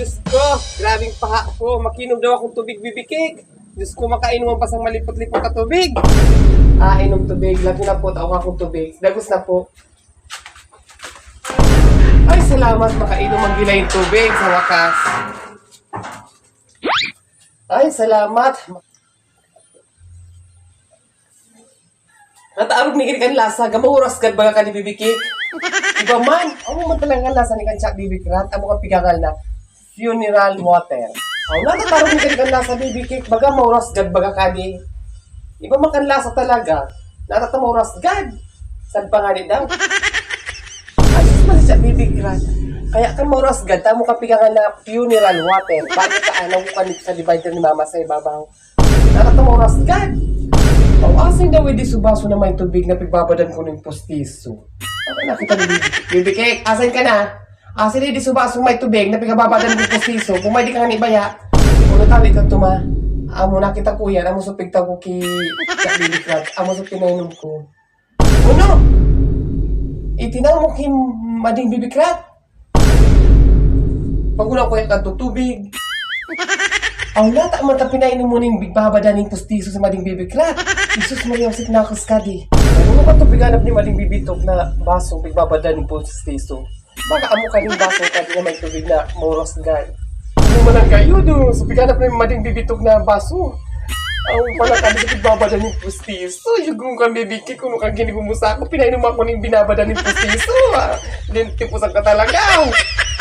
Diyos ko, grabing paha ko. Makinom daw akong tubig bibikik. Diyos ko, makainom ang pasang malipot-lipot na tubig. Ah, inom tubig. Lagi na po, taong akong tubig. Dagos na po. Ay, salamat. Makainom ang gilayang tubig sa wakas. Ay, salamat. Nataarog ni kan lasa, gamahuras kad baga ka ni bibikik. Iba man, amo man talaga lasa ni kancha bibikrat, amo ka pigangal na funeral water. Aw natatarog ni kan lasa bibikik, baga mauras gad baga ka di. Iba man kan lasa talaga, natatamahuras gad. Sad pa nga ni daw. Asus man siya bibikrat. Kaya kan mauras gad, tamo ka pigangal na funeral water. Bakit ka anaw ka ni sa divider ni mama sa ibabaw. Natatamahuras gad. Ang asing daw di subaso na may tubig na pigbabadan ko ng postiso. Ako nakita ni Bibi. Bibi Cake, asan ka na? Asan di subaso may tubig na pigbabadan ng postiso. Kung may di ka nga ni Baya, kung natawid ka tuma, amo nakita ko yan, amo sa pigtaw ko ki Crab, amo sa pinainom ko. Uno! Itinaw mo kim mading Bibi Crab? Pagulang ko yung kanto tubig. Ang lata man ta pinainom mo ning bigbabada ning pustiso sa mading bibiklat. Isus Maria Josep na kaskadi. Ano ba ito ni mading bibitok na baso bigbabada ning pustiso? Baka amo ka ning baso ka na may tubig na moros gay. Ano man ang kayo do? Sa biganap ni mading bibitok na baso. Ang pala ka sa bigbabada ning pustiso. Yung kung kang bibiki kung kang ginigumusa ko, pinainom ako ning binabada ning pustiso. Ah. Din tipos ka talaga.